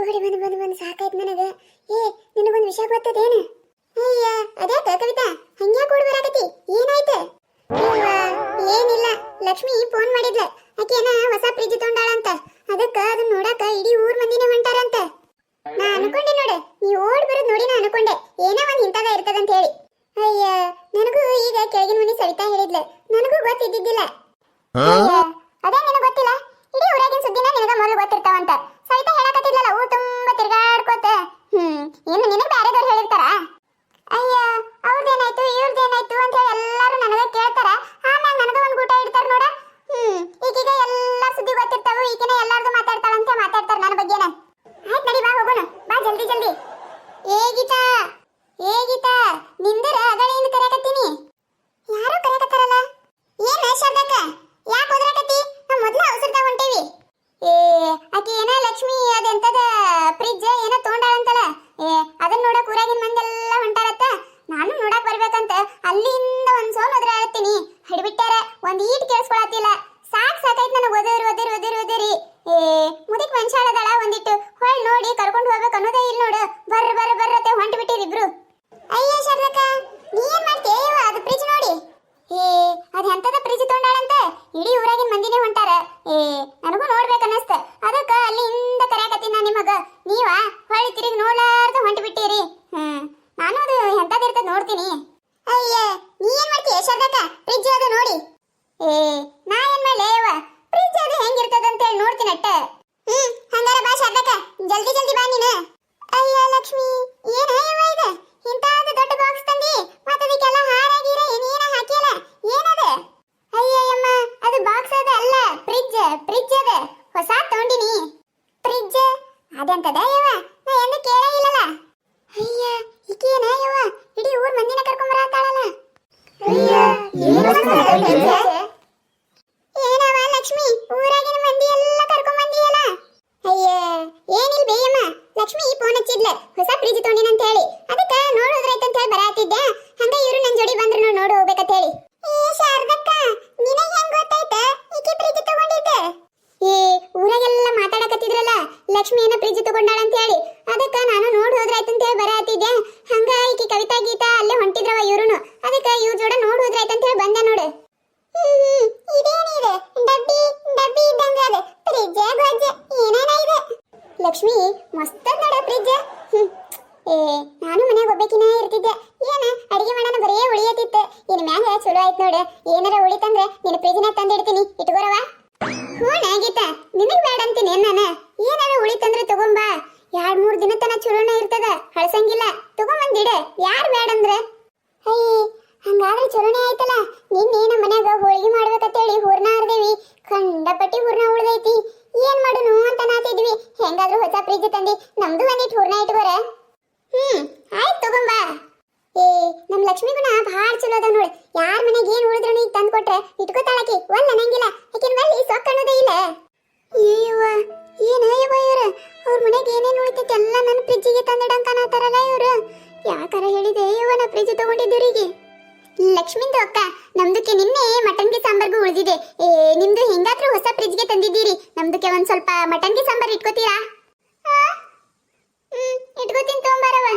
ಓಡಿ ಬಂದು ಬಂದು ಬಂದು ಸಾಕಾಯ್ತು ನನಗೆ. ಏ ನಿನಗೊಂದು ವಿಷಯ ಗೊತ್ತದೇನು? ಅಯ್ಯ ಅದ್ಯಾಕ ಕವಿತಾ. ಹಂಗ್ಯಾ ಓಡಿ ಬರಾಕತಿ ಏನಾಯ್ತು? ಏನಿಲ್ಲ. ಲಕ್ಷ್ಮಿ ಫೋನ್ ಮಾಡಿದ್ಲ. ಆಕೆನ ಹೊಸ ಫ್ರಿಜ್ ತೊಗೊಂಡಾಳಂತ. ಅದಕ್ಕ ಅದನ್ನ ನೋಡಾಕ ಇಡೀ ಊರ್ ಮಂದಿನೇ ಹೊಂಟಾರಂತ. ನಾ ಅನ್ಕೊಂಡೆ ನೋಡು. ನೀ ಓಡ್ ಬರೋದ್ ನೋಡಿ ನಾ ಅನ್ಕೊಂಡೆ. ಏನೋ ಒಂದ್ ಇಂತದ ಇರ್ತದಂತ ಹೇಳಿ. ಅಯ್ಯ ನನಗೂ ಈಗ ಕೆಳಗಿನ ಮನೆ ಸವಿತಾ ಹೇಳಿದ್ಲ. ನನಗೂ ಗೊತ್ತಿದ್ದಿದ್ದಿಲ್ಲ. ಅದೇ ನಿನಗ್ ಗೊತ್ತಿಲ್ಲ? ಇಡೀ ಊರಾಗಿನ ಸುದ್ದಿನ ನಿನಗ ಮೊದಲು ಗೊತ್ತಿರ್ತಾವಂತ. ಸವಿತಾ ಹೇಳಕತ್ತಿದ್ಲಲ್ಲ, ಊ ತುಂಬಾ ತಿರ್ಗಾಡ್ಕೋತ. ಹ್ಮ್, ಇನ್ನು ನಿನಗೆ ಬ್ಯಾರೆದವ್ರು ಹೇಳಿರ್ತಾರ? ಅಯ್ಯ ಅವ್ರದ್ದೇನಾಯ್ತು ಇವ್ರದ್ದೇನಾಯ್ತು ಅಂತ ಹೇಳಿ ಎಲ್ಲಾರು ನನಗ ಕೇಳ್ತಾರ. ಆಮ್ಯಾಗ ನನಗ ಒಂದ್ ಗೂಟ ಇಡ್ತಾರ ನೋಡ. ಹ್ಮ್, ಈಗೀಗ ಎಲ್ಲ ಸುದ್ದಿ ಗೊತ್ತಿರ್ತಾವು, ಈಗಿನ ಎಲ್ಲಾರ್ದು ಮಾತಾಡ್ತಾಳಂತ, ಮಾತಾಡ್ತಾರ ನನ್ನ ಬಗ್ಗೆನ. ಆಯ್ತು ನಡಿ ಬಾ, ಹೋಗೋಣ. ಬಾ, ಜಲ್ದಿ ಜಲ್ದಿ. ಏ, ಗೀತಾ. ಏ, ಗೀತಾ. ನಿಂದರ ಅಗಳಿಂದ ಕರೆಯಕತ್ತೀನಿ? ಯಾರು ಕರೆಯಕತ್ತಾರಲ್ಲ? ಏನ್ ಶಬ್ದಕ್ಕ ಯಾಕೆ ಹೋದ್ರಾಕತ್ತಿ ನಾ ಮೊದ್ಲ ಅವಸರದಾಗ ಹೊಂಟೇವಿ. ಏ ಆಕಿ ಏನ ಲಕ್ಷ್ಮಿ ಅದೆಂತದ ಫ್ರಿಜ್ ಏನ ತೊಗೊಂಡಾಳಂತಲ್ಲ ಏ ಅದನ್ನ ನೋಡಕ್ ಊರಾಗಿನ ಮಂದೆಲ್ಲ ಹೊಂಟಾರತ್ತ ನಾನು ನೋಡಕ್ ಬರ್ಬೇಕಂತ ಅಲ್ಲಿಂದ ಒಂದ್ ಸೋಲ್ ಒದ್ರಾಡ್ತೀನಿ ಹಿಡ್ಬಿಟ್ಟಾರ ಒಂದ್ ಈಟ್ ಕೇಳಿಸ್ಕೊಳತಿಲ್ಲ ಸಾಕ್ ಸಾಕಾಯ್ತು ನನಗೆ ಒದರಿ ಒದರಿ ಒದರಿ ಒದರಿ ಏ ಮುದಿಕ್ ಮನುಷ್ಯಾಳದಳ ಒಂದಿಟ್ಟು ಹೊಳ್ ನೋಡಿ ಕರ್ಕೊಂಡು ಹೋಗ್ಬೇಕು ಅನ್ನೋದೇ ಇಲ್ಲ ನೋಡು ಬರ್ರ ಬರ್ರ ಬರ್ರತ್ತೆ ಹೊಂಟು ಬಿಟ್ಟಿರಿಬ್ರು ಅಯ್ಯ ಶರ್ಲಕ್ಕ ನೀ ಏನ್ ಮಾಡ್ತೀಯ ಯವ್ವ ಅದು ಫ್ರಿಜ್ ನೋಡಿ ಏ ಅದ್ ಎಂತದ ಫ್ರಿಜ್ ತೊಗೊಂಡಾಳಂತ ಇಡೀ ಊರಾಗಿನ ಮಂದಿನೇ ಹೊಂಟಾರ ಏ ನನಗೂ ನೋಡ್ಬೇಕನ್ನಸ್ತ ಅದಕ್ಕ ಅಲ್ಲಿಂದ ಕರ್ಯಾಕತ್ತೀನಿ ನಾ ನಿಮಗ ನೀವ ಹೊಳ್ಳಿ ತಿರುಗಿ ನೋಡ್ಲಾರ್ದ ಹೊಂಟು ಬಿಟ್ಟಿರಿ ಹ್ಮ್ ನಾನು ಅದು ಎಂತದಿರ್ತದ ನೋಡ್ತೀನಿ ನೀ ಏನ್ ಮಾಡ್ತೀಯ ಶರ್ಲಕ್ಕ ಫ್ರಿಜ್ ಅದು ನೋಡಿ ಏ ನಾ ಏನ್ ಮಾಡ್ಲೆ ಫ್ರಿಜ್ ಅದು ಹೆಂಗಿರ್ತದ ಅಂತ ಹೇಳಿ ನೋಡ್ತೀನಿ ಹ್ಮ್ ಹಂಗಾರ ಬಾ ಶಾರದಕ್ಕ ಜಲ್ದಿ ಜಲ್ದಿ ಬಾ ಅಯ್ಯ ಲಕ್ಷ್ಮಿ ಏನ ಇದು ಇಂತಾದ ದೊಡ್ಡ ಬಾಕ್ಸ್ ತಂದಿ ಮತ್ತೆ ಅದಕ್ಕೆಲ್ಲ ಹಾರ ಗೀರ ಏನೇನ ಹಾಕಿಯಲ್ಲ ಏನದ ಅಯ್ಯಯ್ಯಮ್ಮ ಅದು ಬಾಕ್ಸ್ ಅದ ಅಲ್ಲ ಫ್ರಿಜ್ ಫ್ರಿಜ್ ಅದ ಹೊಸ ತಗೊಂಡಿನಿ ಫ್ರಿಜ್ ಅದೆಂತದ ಯವ್ವ ನಾ ಎಂದು ಕೇಳೇ ಇಲ್ಲಲ್ಲ ಅಯ್ಯ ಈಕೇನ ಯವ್ವ ಇಡೀ ಊರ್ ಮಂದಿನ ಕರ್ಕೊಂಡ್ ಬರತ್ತಾಳಲ್ಲ ಅಯ್ಯ ಏನವ ಲಕ್ಷ್ಮಿ ಊರಾಗಿನ ಮಂದಿ ಎಲ್ಲ ಕರ್ಕೊಂಡ್ ಬಂದಿಯಲ್ಲ ಅಯ್ಯ ಏನಿಲ್ ಬೇಯಮ್ಮ ಲಕ್ಷ್ಮಿ ಫೋನ್ ಹಚ್ಚಿದ್ಲ ಹೊಸ ಫ್ರಿಜ್ ತೊಗೊಂಡಿನಂತ ಹೇಳಿ ಅದಕ್ಕ ನೋಡೋದ್ರಾಯ್ತು ಅಂತ ಹೇಳಿ ಬರಾತಿದ್ದೆ ಹಂಗ ಇವ್ರು ನನ್ ಜೋಡಿ ಬಂದ್ರು ನೋಡ್ ನೋಡು ಹೋಗ್ಬೇಕಂತ ಹೇಳಿ ಏ ಶಾರದಕ್ಕ ನಿನಗೆ ಹೆಂಗ್ ಗೊತ್ತಾಯ್ತ ಈಕಿ ಫ್ರಿಜ್ ತಗೊಂಡಿದ್ದೆ ಏ ಊರಾಗೆಲ್ಲ ಮಾತಾಡಕತ್ತಿದ್ರಲ್ಲ ಲಕ್ಷ್ಮಿ ಏನೋ ಫ್ರಿಜ್ ತಗೊಂಡಾಳ ಅಂತ ಹೇಳಿ ಅದಕ್ಕ ನಾನು ನೋಡ್ ಹೋದ್ರಾಯ್ತು ಅಂತ ಹೇಳಿ ಬರಾತಿದ್ದೆ ಹಂಗ ಈಕಿ ಕವಿತಾ ಗೀತಾ ಅಲ್ಲೇ ಹೊಂಟಿದ್ರವ ಇವ್ರುನು ಅದಕ್ಕ ಇವ್ರ ಜೋಡ ನೋಡ್ ಹೋದ್ರಾಯ್ತು ಅಂತ ಹೇಳಿ ಬಂದೆ ನೋಡು ಹ್ಮ್, ಇದೇನಿದೆ ಡಬ್ಬಿ ಡಬ್ಬಿ ಇದ್ದಂಗ ಅದ ಫ್ರಿಜ್ ಗೊಜ್ಜ ಏನೇನ ಇದೆ ಲಕ್ಷ್ಮಿ, ಮಸ್ತ್ ಫ್ರಿಜ್ ಏ, ನಾನು ಮನ್ಯಾಗ ಒಬ್ಬಕಿನ ಇರ್ತಿದ್ದೆ. ಏನ, ಅಡಿಗೆ ಮಾಡೋಣ ಬರೇ ಉಳಿಯತಿತ್ತು. ಇನ್ ಮ್ಯಾಗ ಚಲೋ ಆಯ್ತು ನೋಡು. ಏನಾರ ಉಳಿತಂದ್ರೆ ನಿನ್ನ ಫ್ರಿಜ್ನ ತಂದಿಡ್ತೀನಿ. ಇಟ್ಕೋರವ ಹ್ಞೂ ಗೀತಾ ನಿನಗೆ ಬೇಡ ಅಂತೀನಿ ನಾನು? ಏನಾರ ಉಳಿತಂದ್ರೆ ತಗೊಂಬಾ. ಎರಡ್ ಮೂರ್ ದಿನ ತನ ಚಲೋನ ಇರ್ತದ, ಹಳಸಂಗಿಲ್ಲ. ಬಂದಿಡು ಯಾರು ಬೇಡಂದ್ರೆ ಅಯ್ಯ ಹಂಗಾದ್ರೆ ಚಲೋನೇ ಆಯ್ತಲ್ಲ. ನಿನ್ನೆ ನಮ್ಮ ಮನ್ಯಾಗ ಹೋಳಿಗೆ ಮಾಡ್ಬೇಕಂತೇಳಿ ಹೂರ್ಣ ಹರ್ದೇವಿ ಕಂಡಪಟ್ಟಿ ಹೂರ್ಣ ಉಳ್ದೈತಿ. ಏನ್ ಮಾಡುನು ಅಂತ ನಾತಿದ್ವಿ ಹೆಂಗಾದ್ರೂ ಹೊಸ ಫ್ರಿಜ್ ತಂದಿ ನಮ್ದು ಒಂದಿಟ್ಟು ಹೂರ್ಣ ಇಟ್ಕೋರ. ಹ್ಮ್, ಆಯ್ತು ತಗೊಂಬಾ. ಏ, ನಮ್ ಲಕ್ಷ್ಮಿ ಗುಣ ಭಾಳ ಚಲೋ ಅದ ನೋಡಿ. ಯಾರ ಮನೆಗೆ ಏನ್ ಉಳಿದ್ರು ಈಗ ತಂದು ಕೊಟ್ರೆ ಇಟ್ಕೋತಾಳಕಿ. ಒಲ್ಲ ನಂಗಿಲ್ಲ ಯಾಕೆನ್ ಬಲ್ಲಿ ಸೊಕ್ಕ ಅನ್ನೋದೇ ಇಲ್ಲ. ಅಯ್ಯವ್ವ, ಏನ ಅಯ್ಯವ್ವ ಇವ್ರ? ಅವ್ರ ಮನೆಗೆ ಏನೇನ್ ಉಳಿತೈತೆ ಎಲ್ಲ ನನ್ನ ಫ್ರಿಜ್ಜಿಗೆ ತಂದಿಡಂಕ ನಾತಾರಲ್ಲ ಇವ್ರು. ಯಾಕಾರ ಹೇಳಿದೆ ಅಯ್ಯವ್ವ ನಾ ಫ್ರಿಜ್ ತಗೊಂಡಿದ್ದೀರಿಗೆ ಲಕ್ಷ್ಮಿಂದು ಅಕ್ಕ. ನಮ್ದಕ್ಕೆ ನಿನ್ನೆ ಮಟನ್ಗೆ ಸಾಂಬಾರ್ಗೂ ಉಳಿದಿದೆ. ಏ, ನಿಮ್ದು ಹೆಂಗಾದ್ರೂ ಹೊಸ ಫ್ರಿಜ್ಗೆ ತಂದಿದ್ದೀರಿ. ನಮ್ದಕ್ಕೆ ಒಂದ್ ಸ್ವಲ್ಪ ಮಟನ್ಗೆ ಸಾಂಬಾರ್ ಇಟ್ಕೋತೀರಾ? ಇಟ್ಕೋತೀನಿ ತೊಂಬಾರವ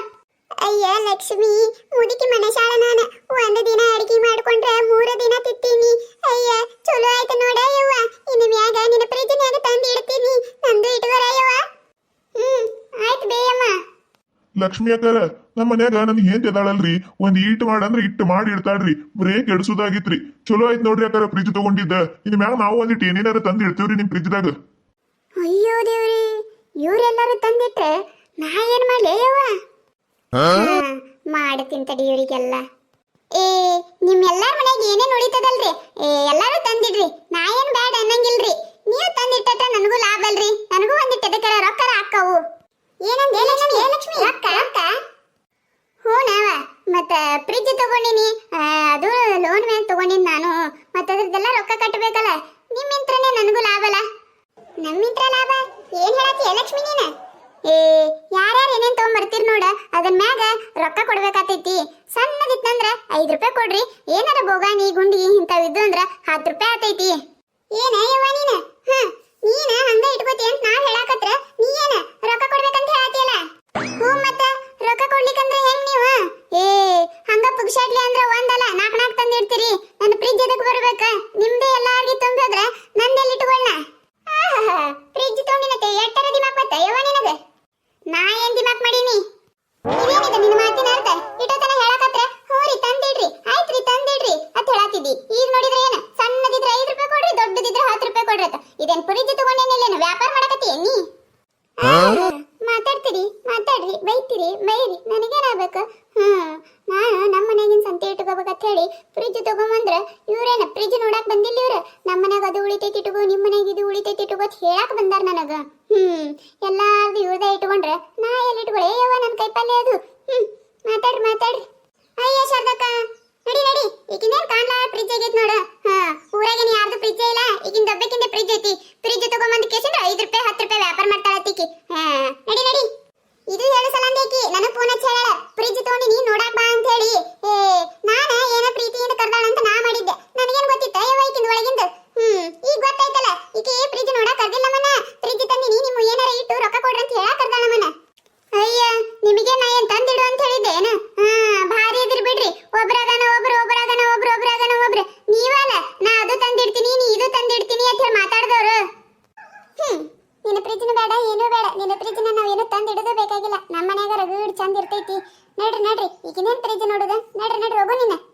ಅಯ್ಯ ಲಕ್ಷ್ಮಿ, ಮುದುಕಿ ಮನಶಾಳ ನಾನು. ಒಂದು ದಿನ ಅಡಿಗೆ ಮಾಡ್ಕೊಂಡ್ರೆ ಮೂರು ದಿನ ತಿತ್ತೀನಿ ಅಯ್ಯ ಚಲೋ ಆಯ್ತು ನೋಡ ಯವ್ವ ಇನ್ನು ಮ್ಯಾಗ ನಿನ್ನ ಫ್ರಿಜ್ನ್ಯಾಗ ತಂದು ಇಡ್ತೀನಿ ನಂದು ಇಟ್ಕೋರ ಯವ್ವ ಹ್ಮ್ ಆಯ್ತು ಬೇಯಮ್ಮ ಲಕ್ಷ್ಮಿ ಅಕ್ಕಾರ ನಮ್ಮ ಮನ್ಯಾಗ ನನ್ ಏನ್ ಎದಾಳಲ್ರಿ ಒಂದ್ ಈಟ್ ಮಾಡಂದ್ರ ಇಟ್ಟು ಮಾಡಿ ಇಡ್ತಾಳ್ರಿ ಬ್ರೇಕ್ ಕೆಡ್ಸುದಾಗಿತ್ರಿ. ಚಲೋ ಆಯ್ತು ನೋಡ್ರಿ ಅಕ್ಕಾರ ಫ್ರಿಜ್ ತಗೊಂಡಿದ್ದ. ಇನ್ ಮ್ಯಾಗ ನಾವು ಒಂದಿಟ್ಟು ಏನೇನಾರ ತಂದ್ ಇಡ್ತೀವ್ರಿ ನಿಮ್ ಫ್ರಿಜ್ದಾಗ. ಅಯ್ಯೋ ದೇವ್ರಿ ಇವ್ರೆಲ್ಲಾರು ತಂದಿಟ್ರೆ ನಾ ಏನ್ ಮಾಡ್ಲಿ ಯವ್ವ ಮಾಡ್ತೀನಿ ತಡಿ ಇವರಿಗೆಲ್ಲ. ಏ ನಿಮ್ಮೆಲ್ಲರ ಮನೆಗೆ ಏನೇ ಉಳಿತದಲ್ರಿ? ಏ ಎಲ್ಲಾರು ತಂದಿಡ್ರಿ ನಾ ಏನ್ ಬ್ಯಾಡ ಅನ್ನಂಗಿಲ್ರಿ. ನೀವು ತಂದಿಟ್ಟ ನನಗೂ ಲಾಭ ಅಲ್ರಿ ನನಗೂ ಒಂದಿಟ್ಟ ರೊಕ್ಕ ರೊಕ್ಕರ ಹಾಕವು. ಏನಂದ? ಲಕ್ಷ್ಮಿ ಲಕ್ಷ್ಮಿ? ರೊಕ್ಕ? ಫ್ರಿಜ್ ತಗೊಂಡಿನಿ. ಅದು ಲೋನ್ ಮೇಲೆ ತಗೊಂಡಿನಿ ನಾನು. ಮತ್ತೆ ಅದ್ರದ್ದೆಲ್ಲ ರೊಕ್ಕ ಕಟ್ಟಬೇಕಲ್ಲ ನಿಮ್ಮಿಂತ್ರನೇ ನನಗೂ ಲಾಭ ಅಲ್ಲ. ನಮ್ಮಿಂತ್ರ ಲಾಭ? ಏನ್ ಹೇಳತ್ತೀಯ ಲಕ್ಷ್ಮಿ ನೀನ? ಏ, ಯಾರ್ಯಾರು ಏನೇನ್ ತಗೊಂಬರ್ತೀರಿ ನೋಡ. ಅದನ್ ಮ್ಯಾಗ ರೊಕ್ಕ ಕೊಡ್ಬೇಕಾತೈತಿ. ಸಣ್ಣದಿತ್ತಂದ್ರ ಐದ್ ರೂಪಾಯಿ ಕೊಡ್ರಿ. ಏನಾರ ಬೋಗಾನಿ ಗುಂಡಿ ಇಂಥವ್ ಇದ್ದು ಅಂದ್ರ ಹತ್ತು ರೂಪಾಯಿ ಆತೈತಿ. ಏನ ಯವ್ವ ನೀನ? ಹ ಅಂದ್ರ ನಂದೆಲ್ಲಿ ಇಟ್ಕೊಳ್ಳ ಫ್ರಿಜ್ ತಗೊಂಡಿನತೆ ಎಟ್ಟರ ದಿಮಾಕ್ ಬತ್ತ? ಯವ ನಿನಗೆ? ನಾ ಏನ್ ದಿಮಾಕ್ ಮಾಡೀನಿ? ಇದೇನಿದೆ ನಿನ್ನ ಮಾತಿನ ಅರ್ಥ? ಇಟೋತನ ತನ ಹೇಳಕತ್ರ? ಹೋರಿ, ತಂದಿಡ್ರಿ. ಆಯ್ತ್ರಿ, ತಂದಿಡ್ರಿ. ಅಂತ ಹೇಳತ್ತಿದ್ದಿ ಈಗ ನೋಡಿದ ಹೋಗ್ಬೇಕಂತ ಹೇಳಿ ಫ್ರಿಜ್ ತಗೊಂಬಂದ್ರ ಇವ್ರೇನ ಫ್ರಿಜ್ ನೋಡಕ್ ಬಂದಿಲ್ಲ ಇವ್ರ. ನಮ್ಮ ಮನ್ಯಾಗ ಅದು ಉಳಿತೈತಿ ಇಟ್ಕೋ ನಿಮ್ಮ ಮನ್ಯಾಗ ಇದು ಉಳಿತೈತಿ ಇಟ್ಕೋ ಅಂತ ಹೇಳಕ್ ಬಂದಾರ ನನಗ. ಹ್ಮ್, ಎಲ್ಲಾರ್ದು ಇವ್ರದ ಇಟ್ಕೊಂಡ್ರೆ ನಾ ಎಲ್ಲಿ ಇಟ್ಕೊಳ್ಳೆ ಯವ್ವ ನನ್ನ ಕೈಪಲ್ಲೆ ಅದು. ಹ್ಮ್, ಮಾತಾಡ್ರಿ ಮಾತಾಡ್ರಿ. ಅಯ್ಯ ಶಾರದಕ್ಕ, ನಡಿ ನಡಿ. ಈಗಿನೇನ್ ಕಾಣ್ಲಾ ಫ್ರಿಜ್ ಆಗೈತ್ ನೋಡ. ಹಾ, ಊರಾಗೇನ್ ಯಾರ್ದು ಫ್ರಿಜ್ ಇಲ್ಲ. ಈಗಿನ ದಬ್ಬಕ್ಕಿಂತ ಫ್ರಿಜ್ ಐತಿ. ಫ್ರಿಜ್ ತಗೊಂಬಂದ್ ಕೇಸಂದ್ರ ಐದ್ ರೂಪಾಯಿ, ಹತ್ತು ರೂಪಾಯಿ ವ್ಯಾಪಾರ ಮಾಡ್ತಾಳತ್ತಿಕಿ ಹಾ, ನಡಿ ನಡಿ. ಇದು ಹೇಳು ಸಲಂದೇಕಿ, ನನಗ್ ನನಗೆ ಫೋನ್ ಹಚ್ಚಿ ಹೇಳ ಫ್ರಿಜ್ ತಗೊಂಡಿ ನೀನ್ ನೋಡಕ್ ಬಾ ಅಂತ ಹೇಳಿ. ಏ ಏನು ಬೇಡ. ನಿನ್ನ ಫ್ರಿಜ್ನ ನಾವೇನು ತಂದು ಇಡೋದು ಬೇಕಾಗಿಲ್ಲ. ನಮ್ಮ ಮನ್ಯಾಗ ರಗಡ್ ಚಂದ ಇರ್ತೈತಿ. ನಡ್ರಿ ನಡ್ರಿ. ಈಗಿನೇನು ಫ್ರಿಜ್ ನೋಡೋದು? ನಡ್ರಿ ನಡ್ರಿ. ಹೋಗು ನಿನ್ನ